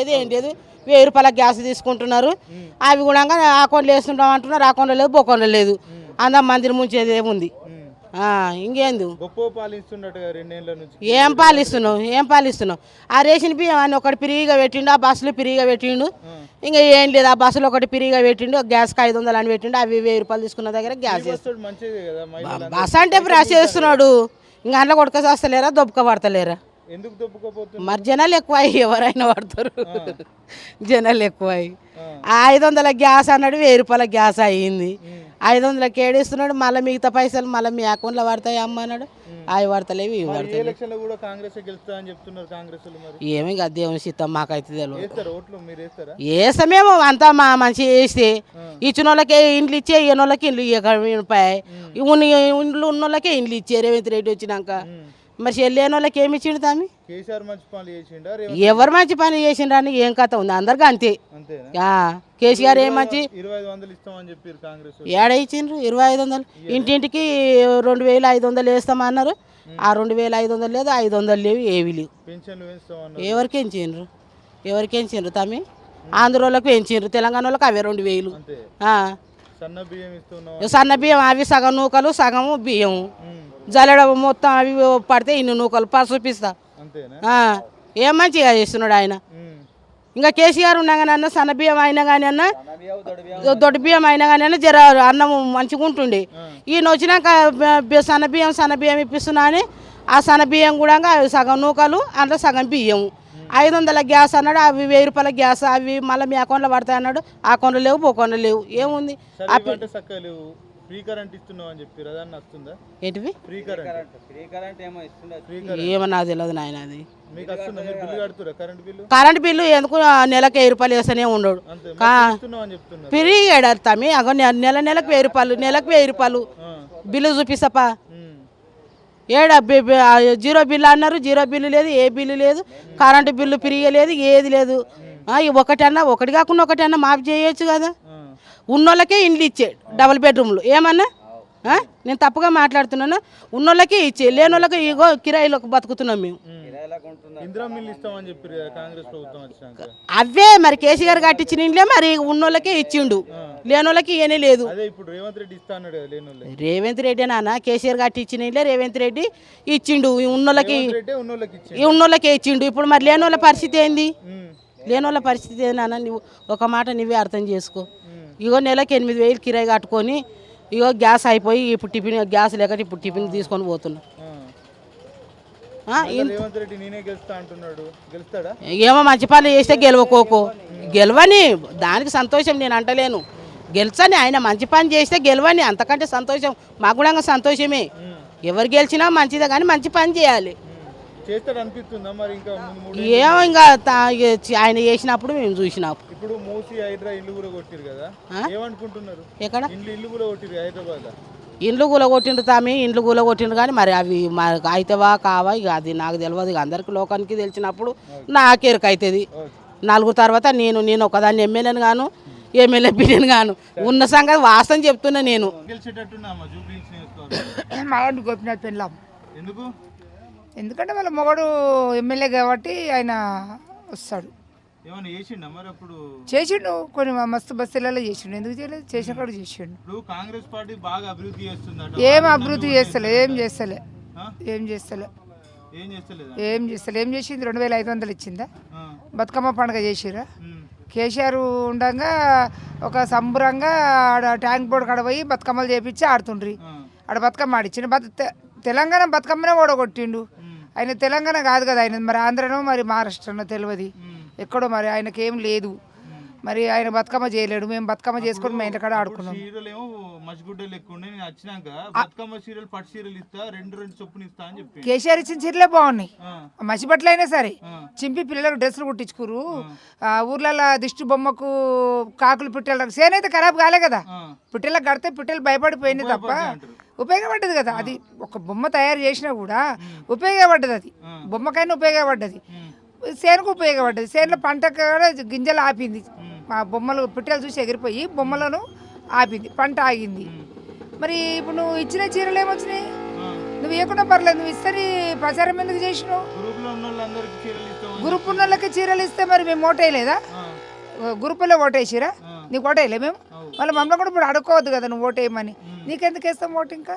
ఏది ఏం లేదు వెయ్యి రూపాయల గ్యాస్ తీసుకుంటున్నారు. అవి కూడా అకౌంట్లో వేస్తుంటాం అంటున్నారు అకౌంట్లో లేదు బొకౌంట్లో లేదు. అందరం మందిని ముంచేది ఏముంది? ఆ, ఇంకేంది? ఏం పాలిస్తున్నావు? ఏం పాలిస్తున్నావు? ఆ రేషన్ బియ్యం అని ఒకటి పిరిగిగా పెట్టిండు ఆ బస్సులు పిరిగిగా పెట్టిండు. ఇంకా ఏం లేదు ఆ బస్సులో ఒకటి పిరిగిగా పెట్టిండు గ్యాస్కి ఐదు వందలు అని పెట్టిండు అవి వెయ్యి రూపాయలు తీసుకున్న దగ్గర గ్యాస్ బస్ అంటే బ్రష్ చేస్తున్నాడు. ఇంకా అందులో కొడుక చేస్తలేరా దొబ్బక పడతలేరా? ఎందుకు మరి జనాలు ఎక్కువ ఎవరైనా పడతారు జనాలు ఎక్కువ. ఐదు వందల గ్యాస్ అన్నాడు వెయ్యి రూపాయల గ్యాస్ అయ్యింది. ఐదు వందలకి ఏడిస్తున్నాడు మళ్ళీ మిగతా పైసలు మళ్ళీ మీ అకౌంట్లో పడతాయి అమ్మ అన్నాడు. అవి పడతలేవు ఇవి మరి ఏమి గద్దేం సీతం మాకైతే తెలియదు వేస్తామేమో అంతా మా మంచి వేస్తే. ఇచ్చిన వాళ్ళకే ఇండ్లు ఇచ్చే వాళ్ళకి ఇండ్లు ఇవ్వకపోయి. ఉన్న ఇండ్లు ఉన్న వాళ్ళకే ఇండ్లు ఇచ్చే రేవంత్ రెడ్డి వచ్చినాక. మరి చెల్లేని వాళ్ళకి ఏమి ఇచ్చిండు తామి? ఎవరు మంచి పని చేసిండ్రని ఏం కథ ఉంది? అందరికీ అంతే. కేసీఆర్ ఏం మంచి. ఏడ ఇచ్చిండ్రు? ఇరవై ఐదు వందలు. ఇంటింటికి రెండు వేలు ఐదు వందలు వేస్తామన్నారు ఆ రెండు వేలు ఐదు వందలు లేదు ఐదు వందలు లేవు ఏవి లేవు. ఎవరికి ఎంచిండ్రు? ఎవరికి ఎంచిండ్రు తమ్మి ఆంధ్ర వాళ్ళకి పెంచిండ్రు తెలంగాణ వాళ్ళకి అవే రెండు వేలు. సన్న బియ్యం అవి సగం నూకలు సగము బియ్యం. జల్లెడ మొత్తం అవి పడితే ఇన్ని నూకలు పా చూపిస్తా అంతేనా? ఆ. ఏం మంచిగా చేస్తున్నాడు ఆయన? ఇంకా కేసీఆర్ ఉండగానే అన్న సన్న బియ్యం అయినా కానీ అన్న దొడ్డు బియ్యం అయినా కానీ అన్న జర అన్నం మంచిగా ఉంటుండే. ఈయన వచ్చినాక సన్న బియ్యం సన్న బియ్యం ఇప్పిస్తున్నా అని ఆ సన్న బియ్యం కూడా సగం నూకలు అందులో సగం బియ్యం ఐదు వందల గ్యాస్ అన్నాడు అవి వెయ్యి రూపాయల గ్యాస్ అవి మళ్ళీ మీ అకౌంట్లో పడతాయి అన్నాడు. అకౌంట్లో లేవు పోకుండా లేవు. ఏముంది? ఫ్రీ కరెంట్ ఇస్తున్నావు అని చెప్పారు అదన్నా వస్తుందా ఏంటివి? Free current. ఫ్రీ కరెంట్ ఏమో నాకు తెలియదు నాయన అది. మీకు వస్తుందా? మీరు బిల్లు కడుతురా కరెంట్ బిల్లు? కరెంట్ బిల్లు ఎందుకు ఆ నెలకు వెయ్యి రూపాయలు వేస్తూనే ఉండడు. పెరిగాడు తమ్మి అగో నెల నెల నెలకు వెయ్యి రూపాయలు నెలకు వెయ్యి రూపాయలు. ఆ, బిల్లు చూపిస్తాపా? ఏడ జీరో బిల్లు అన్నారు జీరో బిల్లు లేదు ఏ బిల్లు లేదు కరెంటు బిల్లు ఫ్రీగా లేదు. ఏది లేదు ఒకటన్నా ఒకటి కాకుండా ఒకటన్నా మాఫ్ చేయొచ్చు కదా. ఉన్నోళ్ళకే ఇండ్లు ఇచ్చే డబుల్ బెడ్రూమ్లు. ఏమన్నా? నేను తప్పుగా మాట్లాడుతున్నాను? ఉన్నోళ్ళకే ఇచ్చే లేనోళ్ళకి ఇగో కిరాయిలకు బతుకుతున్నాం మేము. ఇందిరా మిల్లు ఇస్తామని చెప్పారు కదా కాంగ్రెస్ ప్రభుత్వం వచ్చినాక అవే మరి కేసీఆర్ కట్టించిన ఇండ్లే మరి ఉన్నోళ్ళకే ఇచ్చిండు. లేనోళ్ళకి ఇయనే లేదు. అదే ఇప్పుడు రేవంత్ రెడ్డి ఇస్తా అన్నాడు కదా లేని వాళ్ళకి రేవంత్ రెడ్డి నాన్న కేసీఆర్ కట్టించిన ఇండ్లే రేవంత్ రెడ్డి ఇచ్చిండు. ఈ ఉన్నోళ్ళకి రేవంత్ రెడ్డి ఉన్నోళ్ళకి ఇచ్చిండు. ఈ ఉన్నోళ్ళకే ఇచ్చిండు. ఇప్పుడు మరి లేనోళ్ళ పరిస్థితి ఏంది? ఉమ్, లేనోళ్ళ పరిస్థితి ఏందన్న నువ్వు ఒక మాట నువ్వే అర్థం చేసుకో. ఉమ్, ఇగో నెలకి ఎనిమిది వేలు కిరాయి కట్టుకొని ఇగో గ్యాస్ అయిపోయి ఇప్పుడు టిఫిన్ గ్యాస్ లేక ఇప్పుడు టిఫిన్ తీసుకొని పోతున్నా ఆ. ఆ, మళ్ళా రేవంత్ రెడ్డి నేనే గెలుస్తా అంటున్నాడు గెలుస్తాడా ఏమో మంచి పనులు చేస్తే గెలవకోకో గెలవని దానికి సంతోషం నేను అంటలేను. గెలిచని ఆయన మంచి పని చేస్తే గెలవని అంతకంటే సంతోషం మాకు కూడా సంతోషమే. ఎవరు గెలిచినా మంచిదే కానీ మంచి పని చేయాలి. ఏమో ఇంకా ఆయన చేసినప్పుడు మేము చూసినప్పుడు ఇప్పుడు మూసి హైదరా ఇల్లు కూడా కొట్టిరు కదా? ఏమనుకుంటున్నారు? ఎక్కడ? ఇల్లు కూడా కొట్టిరు హైదరాబాద్ ఇండ్లు కూలగొట్టిండ్రు తామి ఇండ్లు కూలగొట్టిండ్రు కానీ మరి అవి మరి అయితేవా కావా? ఇక అది నాకు తెలియదు ఇక అందరికి లోకానికి తెలిసినప్పుడు నాకు ఎరుక అవుతుంది నలుగురు తర్వాత నేను నేను ఒకదాన్ని ఎమ్మెల్యేని గాను ఎమ్మెల్యే బిడ్డని గాను. ఉన్న సంగతి వాస్తవం చెప్తున్నా నేను. గెలిచేటట్టున్నా అమ్మ జూబ్లీస్ నియోజకవర్గం మా వాడిని గోపినాథ్ పెళ్ళాం. ఎందుకు? ఎందుకంటే వాళ్ళ మొగడు ఎమ్మెల్యే కాబట్టి ఆయన వస్తాడు. చేసిండా కొన్ని మా మస్తు బస్సులలో చేసిండు. ఎందుకు చేయలేదు? చేసిన కాడ చేసిండు. కాంగ్రెస్ పార్టీ బాగా అభివృద్ధి చేస్తుందట. ఏం అభివృద్ధి చేస్తలే ఏం చేస్తలే? ఏం చేస్తలే. ఏం చేస్తలే. ఏం చేసింది? రెండు వేల ఐదు వందలు ఇచ్చిందా? బతుకమ్మ పండుగ చేసిరా కేసీఆర్ ఉండగా ఒక సంబరంగా ఆడ ట్యాంక్ బోర్డు కాడ పోయి బతుకమ్మలు చేపించి ఆడుతుండ్రి. ఆడ బతుకమ్మ ఆడిచ్చిండు. బతు తెలంగాణ బతుకమ్మనే ఓడగొట్టిండు. ఆయన తెలంగాణ కాదు కదా ఆయన మరి ఆంధ్రనో మరి మహారాష్ట్రనో తెలియదు. ఎక్కడో మరి ఆయనకి ఏం లేదు. మరి ఆయన బతుకమ్మ చేయలేడు. మేము బతుకమ్మ చేసుకొని మా ఇంటికాడ ఆడుకున్నాం. సీరియల్ ఏమో మసిగుడ్డలు ఎక్కువ ఉండే నేను వచ్చినాక బతుకమ్మ సీరియల్ పట్టు సీరియల్ ఇస్తా రెండు రెండు చొప్పున ఇస్తా అని చెప్పి కేసీఆర్ ఇచ్చిన చీరలే బాగున్నాయి. మసిబట్టలు అయినా సరే. చింపి పిల్లలకు డ్రెస్సులు కుట్టించుకురు ఆ. ఊర్లలో దిష్టి బొమ్మకు కాకులు పిట్టలకు సేనైతే ఖరాబ్ కాలే కదా. పిట్టలకు కడితే పిట్టలు భయపడిపోయింది తప్ప ఉపయోగపడ్డది కదా. అది ఒక బొమ్మ తయారు చేసినా కూడా ఉపయోగపడ్డది అది. బొమ్మకైనా ఉపయోగపడ్డది. సేనుకు ఉపయోగపడ్డది. సేనులో పంట కూడా గింజలు ఆపింది. ఆ బొమ్మలు పిట్టలు చూసి ఎగిరిపోయి బొమ్మలను ఆపింది. పంట ఆగింది. మరి ఇప్పుడు నువ్వు ఇచ్చిన చీరలు ఏమొచ్చినాయి. నువ్వు ఇవ్వకుండా పర్లేదు. నువ్వు ఇస్తే ప్రచారం ఎందుకు చేసినావు? గ్రూప్ ఉన్న చీరలు ఇస్తాం గ్రూప్ ఉన్న వాళ్ళకి చీరలు ఇస్తే మరి మేము ఓటేయలేదా? గ్రూపులో ఓటేసిరా. నీకు ఓటేయలే మేము? అవు. మళ్ళీ మమ్మల్ని కూడా ఇప్పుడు అడుక్కోవద్దు కదా నువ్వు ఓటేయమని నీకెందుకు వేస్తాం ఓటు ఇంకా?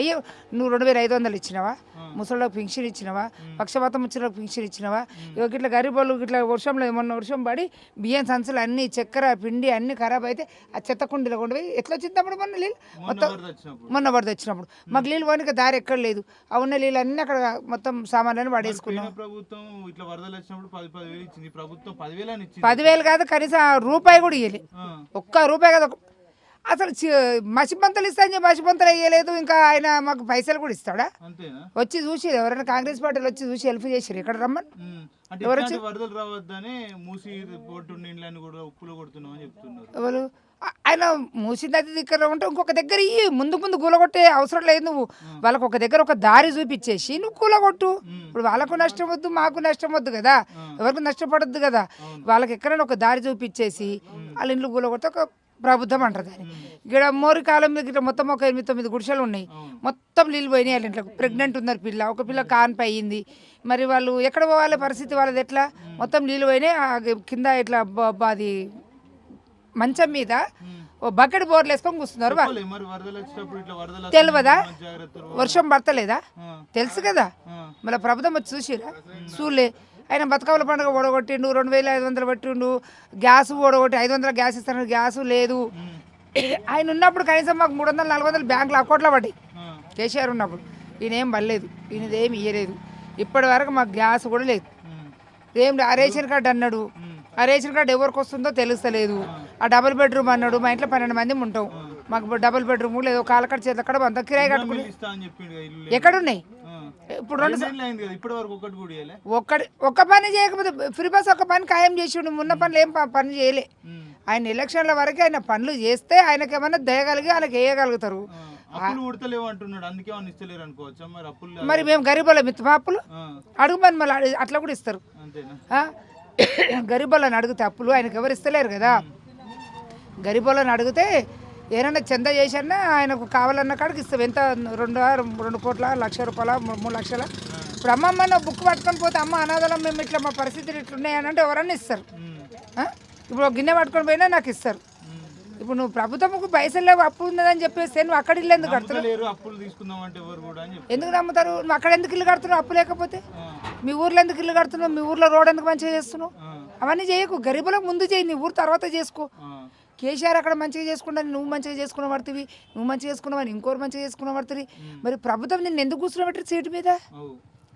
అయ్యో నువ్వు రెండు వేల ఐదు వందలు ఇచ్చినావా? ముసలికి పింఛన్ ఇచ్చినావా? పక్షపాతం వచ్చిన పింఛన్ ఇచ్చినావా? ఇక ఇట్లా గరీబోళ్ళు ఇట్లా వర్షంలో మొన్న వర్షం పడి బియ్యం సంచులు అన్ని చక్కెర పిండి అన్ని ఖరాబ్ అయితే ఆ చెత్త కుండీలో కొండ పోయి ఎట్లా వచ్చింది అప్పుడు మొన్న నీళ్ళు? మొత్తం మొన్న వరద వచ్చినప్పుడు. మాకు నీళ్ళు పోనీకి దారి ఎక్కడ లేదు. ఆ ఉన్న నీళ్ళు అన్నీ అక్కడ మొత్తం సామాన్లను పడేసుకున్నాం. ప్రభుత్వం ఇట్లా వరదలు వచ్చినప్పుడు పది పదివేలు ఇచ్చింది. ప్రభుత్వం కాదు కనీసం రూపాయి కూడా ఇవ్వలే ఒక్క రూపాయి కదా అసలు మసిబంతలు ఇస్తా అని చెప్పి మసిబంతలు ఇవ్వలేదు ఇంకా ఆయన మాకు పైసలు కూడా ఇస్తాడా? వచ్చి చూసి ఎవరైనా కాంగ్రెస్ పార్టీలు వచ్చి చూసి హెల్ప్ చేసారు ఇక్కడ రమ్మని. ఉమ్, అంటే ఇట్లాంటి వరదలు రావద్దని మూసి పోటు నీళ్ళని కూడా ఉప్పులో కొడుతున్నాం అని చెప్తున్నారు. ఎవరు? ఆయన మూసి నది దగ్గర ఉంటే ఇంకొక దగ్గర ఇయ్యి ముందు ముందు కూలగొట్టే అవసరం లేదు నువ్వు. వాళ్ళకి ఒక దగ్గర ఒక దారి చూపించేసి నువ్వు కూలగొట్టు. ఇప్పుడు వాళ్ళకు నష్టం వద్దు మాకు నష్టం వద్దు కదా. ఎవరికి నష్టపడద్దు కదా. వాళ్ళకి ఎక్కడైనా ఒక దారి చూపించేసి వాళ్ళ ఇంట్లో కూలగొడితే ఒక ప్రభుత్వం అంటారు దాన్ని. ఇక్కడ మోరి కాలం మీద ఇట్లా మొత్తం ఒక ఎనిమిది తొమ్మిది గుడిసెలు ఉన్నాయి. మొత్తం నీళ్ళు పోయినాయి వాళ్ళ ఇంట్లో ప్రెగ్నెంట్ ఉన్నారు పిల్ల. ఒక పిల్ల కాన్పి అయ్యింది మరి వాళ్ళు ఎక్కడ పోవాలి? పరిస్థితి వాళ్ళది ఎట్లా? మొత్తం నీళ్ళు పోయినాయి. కింద ఇట్లా అది మంచం మీద ఓ బకెట్ బోర్లు వేసుకొని కూర్చున్నారు. తెలియదా? వర్షం పడతలేదా? తెలుసు కదా? మళ్ళీ ప్రభుత్వం వచ్చి చూసిరా? చూలే ఆయన బతుకమ్మల పండుగ ఓడగొట్టిండు రెండు వేల ఐదు వందలు పెట్టిండు. గ్యాస్ ఓడగొట్టి ఐదు వందల గ్యాస్ ఇస్తాను గ్యాస్ లేదు. ఆయన ఉన్నప్పుడు కనీసం మాకు మూడు వందలు నాలుగు వందలు బ్యాంకులో అకౌంట్లో పడ్డాయి. కేసీఆర్ ఉన్నప్పుడు. ఈయన ఏం పడలేదు. ఈయనదేం ఇయ్యలేదు. ఇప్పటి వరకు మాకు గ్యాస్ కూడా లేదు. ఏం రేషన్ కార్డు అన్నాడు. ఆ రేషన్ కార్డు ఎవరికి వస్తుందో తెలుస్తలేదు. ఆ డబుల్ బెడ్రూమ్ అన్నాడు. మా ఇంట్లో పన్నెండు మంది ఉంటాం. మాకు డబుల్ బెడ్రూమ్ లేదు. కాలకడ చేతుల కడ అంత కిరాయి కట్టుకుని ఎక్కడున్నాయి. ఇప్పుడు రెండు ఒక్కడి ఒక్క పని చేయకపోతే ఫ్రీ బస్ ఒక్క పని ఖాయం చేసిండు ఉన్న పనులు ఏం పని చేయలే. ఆయన ఎలక్షన్ల వరకు ఆయన పనులు చేస్తే ఆయనకి ఏమన్నా దయగలిగి ఆయనకి వేయగలుగుతారు. మరి మేము గరీబుల మిత్రమా అప్పులు? అడుగుమని మళ్ళీ అట్లా కూడా ఇస్తారు? గరీబులను అడిగితే అప్పులు ఆయనకు ఎవరు ఇస్తలేరు కదా? గరీబులను అడిగితే ఏమైనా చందా చేసన్నా ఆయనకు కావాలన్న కాడికి ఇస్తాం. ఎంత? రెండు రెండు కోట్ల లక్ష రూపాయల మూడు లక్షల? ఇప్పుడు అమ్మమ్మ నా బుక్ పట్టుకొని పోతే అమ్మ అనాథలం మేము ఇట్లా మా పరిస్థితులు ఇట్లున్నాయని అంటే ఎవరన్నా ఇస్తారు? ఇప్పుడు గిన్నె పట్టుకొని పోయినా నాకు ఇస్తారు. ఇప్పుడు నువ్వు ప్రభుత్వంకు పైసలు లేవు అప్పు ఉన్నదని చెప్పేస్తే నువ్వు అక్కడ ఇల్లు ఎందుకు కడుతున్నావు ఎందుకు నమ్ముతారు? నువ్వు అక్కడ ఎందుకు ఇల్లు కడుతున్నావు? అప్పు లేకపోతే? మీ ఊర్లో ఎందుకు ఇల్లు కడుతున్నావు? మీ ఊర్లో రోడ్ ఎందుకు మంచిగా చేస్తున్నావు? అవన్నీ చేయకు. గరీబులకు ముందు చేయి నీ ఊరు తర్వాత చేసుకో. కేసీఆర్ అక్కడ మంచిగా చేసుకుంటా నువ్వు మంచిగా చేసుకున్న పడుతుంది నువ్వు మంచిగా చేసుకున్నావని ఇంకోరు మంచిగా చేసుకున్న పడుతుంది మరి ప్రభుత్వం నిన్ను ఎందుకు కూర్చున్నబెట్టి సీటు మీద?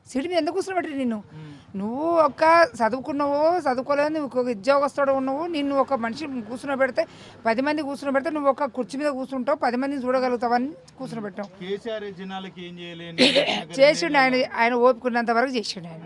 సీటు మీద ఎందుకు కూర్చున్నబెట్టి నిన్ను? నువ్వు ఒక చదువుకున్నావు చదువుకోలేదు నువ్వు ఒక ఉద్యోగస్తుడు ఉన్నావు నిన్ను ఒక మనిషి కూర్చుని పెడితే పది మంది కూర్చుని పెడితే నువ్వు ఒక కుర్చీ మీద కూర్చుంటావు పది మందిని చూడగలుగుతావని కూర్చుని పెట్టావు చేసిండు ఆయన ఆయన ఓపుకున్నంత వరకు చేసిండు ఆయన.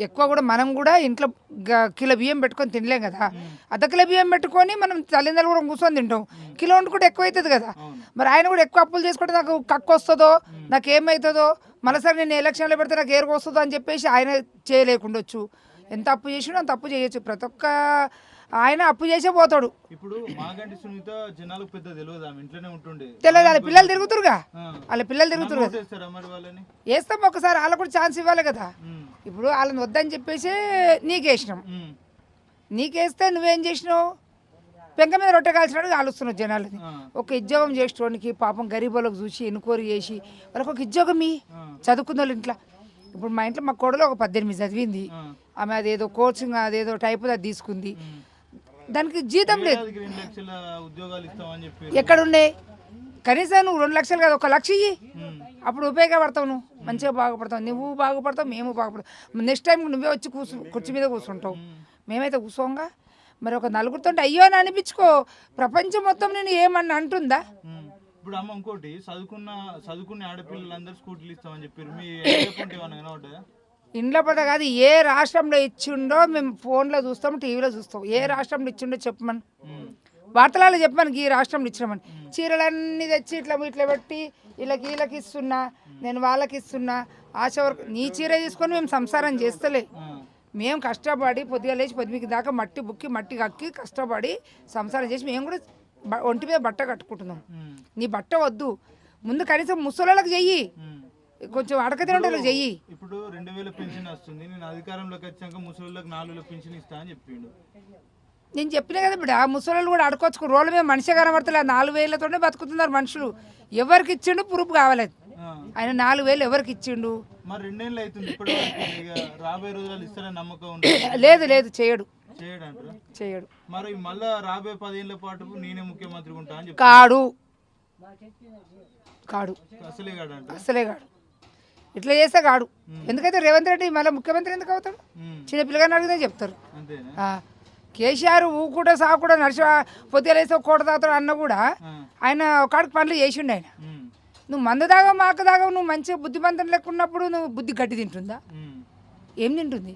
ఎక్కువ కూడా మనం కూడా ఇంట్లో గ- కిలో బియ్యం పెట్టుకొని తినలేం కదా. అర్ధ కిలో బియ్యం పెట్టుకొని మనం తల్లిదండ్రులు కూడా కూర్చొని తింటాం. కిలో వండుకుంటే ఎక్కువ అవుతుంది కదా. మరి ఆయన కూడా ఎక్కువ అప్పులు చేసుకుంటే నాకు కక్కు వస్తుందో నాకు ఏమవుతుందో మరోసారి నేను ఎలక్షన్లో పెడితే నాకు ఏరుకు వస్తుందో అని చెప్పేసి ఆయన చేయలేకుండొచ్చు. ఎంత అప్పు చేసినా అంత అప్పు చేయొచ్చు. ప్రతి ఒక్క ఆయన అప్పు చేసే పోతాడు. ఇప్పుడు మాగంటి సునీత జనాలకు పెద్ద తెలియదు ఆమె ఇంట్లోనే ఉంటుండే. తెలియదు వాళ్ళ పిల్లలు తిరుగుతురుగా. వాళ్ళ పిల్లలు తిరుగుతురు వేస్తాం ఒకసారి వాళ్ళకు కూడా ఛాన్స్ ఇవ్వాలి కదా. ఇప్పుడు వాళ్ళని వద్దని చెప్పేసి నీకేసినాం. నీకేస్తే నువ్వేం చేసినావు? పెంక మీద రొట్టె కాల్చినట్టు కాలుస్తున్నావు జనాలని. ఒక ఉద్యోగం చేసేటోనికి పాపం గరీబులకు చూసి ఎన్క్వైరీ చేసి వాళ్ళకి ఒక ఉద్యోగం ఈ చదువుకున్న వాళ్ళ ఇంట్లో. ఇప్పుడు మా ఇంట్లో మా కోడలో ఒక పద్దెనిమిది చదివింది. ఆమె అదేదో కోచింగ్ అదేదో టైప్ అది తీసుకుంది. దానికి జీతం లేదు. ఎక్కడున్నాయి కనీసం నువ్వు రెండు లక్షలు కాదు ఒక లక్ష ఇయ్యి. అప్పుడు ఉపయోగపడతావు నువ్వు. మంచిగా బాగుపడతావు. నువ్వు బాగుపడతావు మేము బాగుపడతాం. నెక్స్ట్ టైం నువ్వే వచ్చి కూర్చు కుర్చీ మీద కూర్చుంటావు మేమైతే కూర్చోంగా మరి ఒక నలుగురితో అయ్యో అని అనిపించుకో. ప్రపంచం మొత్తం నేను ఏమన్నా అంటుందా. ఇప్పుడు అమ్మ ఇంకోటి చదువుకున్న చదువుకునే ఆడపిల్లలందరూ స్కూటీలు ఇస్తామని చెప్పారు. మీ ఇంట్లో పడ కాదు ఏ రాష్ట్రంలో ఇచ్చిండో మేము ఫోన్లో చూస్తాం టీవీలో చూస్తాం. ఏ రాష్ట్రంలో ఇచ్చిండో చెప్పమని. వార్తలలో చెప్పమని ఈ రాష్ట్రంలో ఇచ్చినామని. చీరలన్నీ తెచ్చి ఇట్లా ఇట్లా పెట్టి వీళ్ళకి వీళ్ళకి ఇస్తున్నా నేను వాళ్ళకి ఇస్తున్నా ఆశ వరకు నీ చీర తీసుకొని మేము సంసారం చేస్తలే. మేము. కష్టపడి పొద్దుగా లేచి పొద్దుమికి దాకా మట్టి బుక్కి మట్టి కక్కి కష్టపడి సంసారం చేసి మేము కూడా ఒంటి మీద బట్ట కట్టుకుంటున్నాం. నీ బట్ట వద్దు. ముందు కనీసం ముసలోళ్ళకి చెయ్యి. కొంచెం అడకతినంటే చెయ్యి ఇప్పుడు రెండు వేల పెన్షన్ వస్తుంది. నేను అధికారంలోకి వచ్చాక ముసలిళ్ళకి నాలుగు వేల పెన్షన్ ఇస్తా అని చెప్పిండు. నేను చెప్పిన కదా బిడ్డ ముసలి కూడా అడకొచ్చుకు రోడ్ల మీద మనిషి కనబడతలే. నాలుగు వేలతోనే బతుకుతున్నారు మనుషులు. ఎవరికి ఇచ్చిండు ప్రూఫ్ కావాలేదు. ఆ. ఆయన నాలుగు వేలు ఎవరికి ఇచ్చిండు? మరి రెండేళ్ళు అవుతుంది ఇప్పటి వరకు. ఇక రాబోయే రోజులు ఇస్తారని నమ్మకం ఉంటుంది లేదు లేదు చేయడు. చేయడు. మరి మళ్ళా రాబోయే పదేళ్ళ పాటు నేనే ముఖ్యమంత్రి ఉంటా కాడు. కాడు. అసలే కాడంట అసలే కాడు. ఇట్లా చేస్తే కాడు. ఎందుకైతే రేవంత్ రెడ్డి మళ్ళీ ముఖ్యమంత్రి ఎందుకు అవుతాడు? చిన్న పిల్లగాని అడిగితే చెప్తారు. కేసీఆర్ ఊ కూడా సా కూడా నడిచి పొద్దులేసి కోట తాగుతాడు అన్న కూడా ఆయన ఒకడికి పనులు చేసిండు ఆయన. నువ్వు మందు దాగా మాకు దాగా నువ్వు మంచిగా బుద్ధిమంతం లెక్కున్నప్పుడు నువ్వు బుద్ధి గట్టి తింటుందా. ఏం తింటుంది?